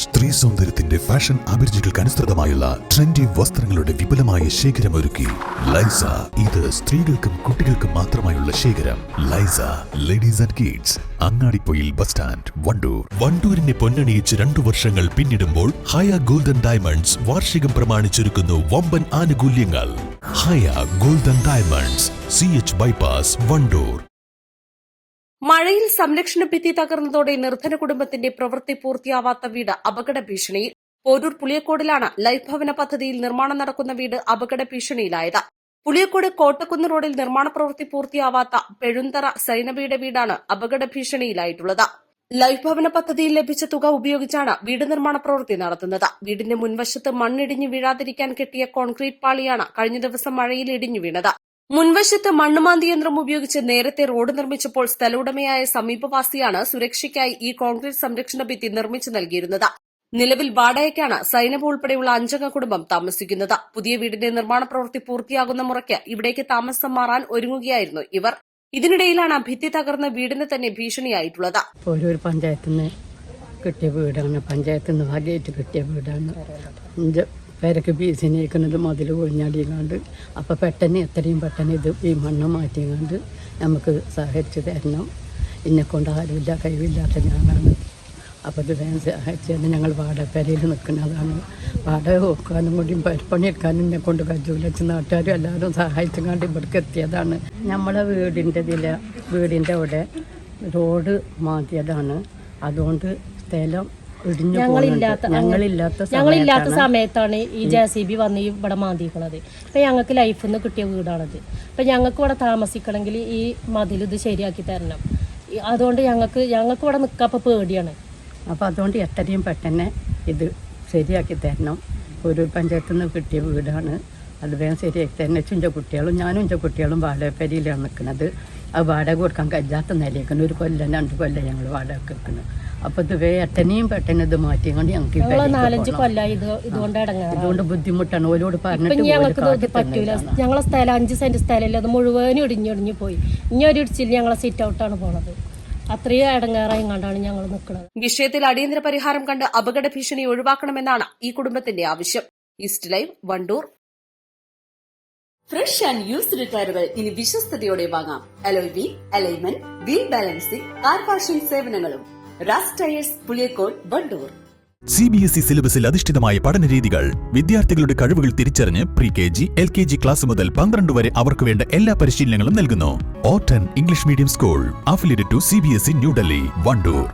സ്ത്രീ സൗന്ദര്യത്തിന്റെ fashion അഭിരുചികൾക്ക് അനുസൃതമായുള്ള trendy വസ്ത്രങ്ങളുടെ വിപുലമായ ശേഖരം ഒരുക്കി. ലൈസ ഇത് സ്ത്രീകൾക്കും കുട്ടികൾക്കും മാത്രമായുള്ള ശേഖരം. ലൈസ ladies and kids Angadippoyil bus stand Wandoor. വണ്ടൂരിനെ പൊന്നണിയിച്ച് രണ്ടു വർഷങ്ങൾ പിന്നിടുമ്പോൾ ഹയ ഗോൾഡൻ ഡയമണ്ട്സ് വാർഷികം പ്രമാണിച്ചൊരുക്കുന്നു വമ്പൻ ആനുകൂല്യങ്ങൾ. Haya golden diamonds C H Wandoor. മഴയിൽ സംരക്ഷണ ഭിത്തി തകർന്നതോടെ നിർധന കുടുംബത്തിന്റെ പ്രവൃത്തി പൂർത്തിയാവാത്ത വീട് അപകട ഭീഷണിയിൽ. പോരൂർ പുളിയക്കോടിലാണ് ലൈഫ് ഭവന പദ്ധതിയിൽ നിർമ്മാണം നടക്കുന്ന വീട് അപകട ഭീഷണിയിലായത്. പുളിയക്കോട് കോട്ടക്കുന്ന് റോഡിൽ നിർമ്മാണ പ്രവൃത്തി പൂർത്തിയാവാത്ത പെഴുന്തറ സൈനബയുടെ വീടാണ് അപകട ഭീഷണിയിലായിട്ടുള്ളത്. ലൈഫ് ഭവന പദ്ധതിയിൽ ലഭിച്ച തുക ഉപയോഗിച്ചാണ് വീട് നിർമ്മാണ പ്രവൃത്തി നടത്തുന്നത്. വീടിന്റെ മുൻവശത്ത് മണ്ണിടിഞ്ഞു വീഴാതിരിക്കാൻ കെട്ടിയ കോൺക്രീറ്റ് പാളിയാണ് കഴിഞ്ഞ ദിവസം മഴയിൽ ഇടിഞ്ഞു വീണത്. മുൻവശത്ത് മണ്ണുമാന്തി യന്ത്രം ഉപയോഗിച്ച് നേരത്തെ റോഡ് നിർമ്മിച്ചപ്പോൾ സ്ഥലവുടമയായ സമീപവാസിയാണ് സുരക്ഷയ്ക്കായി ഈ കോൺക്രീറ്റ് സംരക്ഷണ ഭിത്തി നിർമ്മിച്ചു നൽകിയിരുന്നത്. നിലവിൽ വാടകയ്ക്കാണ് സൈനബ് ഉൾപ്പെടെയുള്ള അഞ്ചംഗ കുടുംബം താമസിക്കുന്നത്. പുതിയ വീടിന്റെ നിർമ്മാണ പ്രവൃത്തി പൂർത്തിയാകുന്ന മുറയ്ക്ക് ഇവിടേക്ക് താമസം മാറാൻ ഒരുങ്ങുകയായിരുന്നു ഇവർ. ഇതിനിടയിലാണ് ഭിത്തി തകർന്ന വീടിന് തന്നെ ഭീഷണിയായിട്ടുള്ളത്. ഓരോരു പഞ്ചായത്തിന് കിട്ടിയ വീടാണ്. പഞ്ചായത്തിന് ഭാഗ്യമായിട്ട് കിട്ടിയ വീടാണ്. പേരക്ക് ബീസിനേക്കുന്നത് മതിൽ ഒഴിഞ്ഞാടിയങ്ങാണ്ട് അപ്പോൾ പെട്ടെന്ന് എത്രയും പെട്ടെന്ന് ഇത് ഈ മണ്ണ് മാറ്റിയങ്ങാണ്ട് നമുക്ക് സഹകരിച്ച് തരണം. എന്നെ കൊണ്ട് ആരുമില്ല കഴിവില്ലാത്ത ഞാനാണ്. അപ്പോൾ ഇത് വേഗം സഹായിച്ചാൽ ഞങ്ങൾ വാടകപ്പരയിൽ നിൽക്കുന്നതാണ് വാടക വെക്കാനും കൂടിയും പരിപ്പണിയെടുക്കാനും എന്നെ കൊണ്ട് കജൂലച്ച് നാട്ടുകാരും എല്ലാവരും സഹായിച്ചങ്ങാണ്ട് ഇവിടേക്ക് എത്തിയതാണ്. നമ്മളെ വീടിന്റെ ഇതില വീടിന്റെ അവിടെ റോഡ് മാറ്റിയതാണ്. അതുകൊണ്ട് സ്ഥലം ഞങ്ങളില്ലാത്ത. ഞങ്ങളില്ലാത്ത ഞങ്ങളില്ലാത്ത സമയത്താണ് ഈ ജെ സി ബി വന്ന് ഇവിടെ മാന്തിക്കണത്. അപ്പൊ ഞങ്ങൾക്ക് ലൈഫിൽ നിന്ന് കിട്ടിയ വീടാണത്. അപ്പൊ ഞങ്ങൾക്ക് ഇവിടെ താമസിക്കണമെങ്കിൽ ഈ മതിൽ ഇത് ശരിയാക്കി തരണം. അതുകൊണ്ട് ഞങ്ങൾക്ക് ഞങ്ങൾക്ക് ഇവിടെ നിൽക്കാൻ പേടിയാണ്. അപ്പോൾ അതുകൊണ്ട് എത്രയും പെട്ടെന്ന് ഇത് ശരിയാക്കി തരണം. ഒരു പഞ്ചായത്തിൽ നിന്ന് കിട്ടിയ വീടാണ്. അത് വേഗം ശരിയാക്കി തരണം. ചുഞ്ച കുട്ടികളും ഞാനും ഇഞ്ച കുട്ടികളും വാടകപ്പരിയിലാണ് നിൽക്കുന്നത്. അത് വാടക കൊടുക്കാൻ കഴിയാത്ത നിലയ്ക്കുന്നു ഒരു കൊല്ലം രണ്ട് കൊല്ലം ഞങ്ങൾ വാടക വെക്കുന്നത് അപ്പോൾ ഇത് വേട്ടനെയും പെട്ടെന്ന് ഇത് മാറ്റിയും കൊണ്ട് ഞങ്ങൾക്ക് നാലഞ്ച് കൊല്ലായി ഇത് ഇതുകൊണ്ട് ബുദ്ധിമുട്ടാണ്. ഓരോട് ഇപ്പൊ പറഞ്ഞിട്ട് ഞങ്ങൾക്ക് പറ്റൂല. ഞങ്ങളെ സ്ഥലം അഞ്ച് സെന്റ് സ്ഥലമില്ല. അത് മുഴുവനും ഇടിഞ്ഞൊടിഞ്ഞു പോയി. ഇനി ഒരു ഇടിച്ചിൽ ഞങ്ങളെ സിറ്റ് ഔട്ടാണ് പോണത്. അത്രയും ഇടങ്ങാറായി കണ്ടാണ് ഞങ്ങൾ നിൽക്കുന്നത് വിഷയത്തിൽ അടിയന്തര പരിഹാരം കണ്ട് അപകട ഭീഷണി ഒഴിവാക്കണമെന്നാണ് ഈ കുടുംബത്തിന്റെ ആവശ്യം. East Live Wandoor. Fresh and used ടയറുകൾ ഇനി വിശ്വസ്തയോടെ വാങ്ങാം. Alloy wheel alignment wheel balancing car washing സേവനങ്ങളും. സി ബി എസ് ഇ സിലബസിൽ അധിഷ്ഠിതമായ പഠന രീതികൾ വിദ്യാർത്ഥികളുടെ കഴിവുകൾ തിരിച്ചറിഞ്ഞ് pre K G L K G class മുതൽ പന്ത്രണ്ട് വരെ അവർക്ക് വേണ്ട എല്ലാ പരിശീലനങ്ങളും നൽകുന്നു. ഓട്ടൻ English medium school affiliated to C B S E New Delhi Wandoor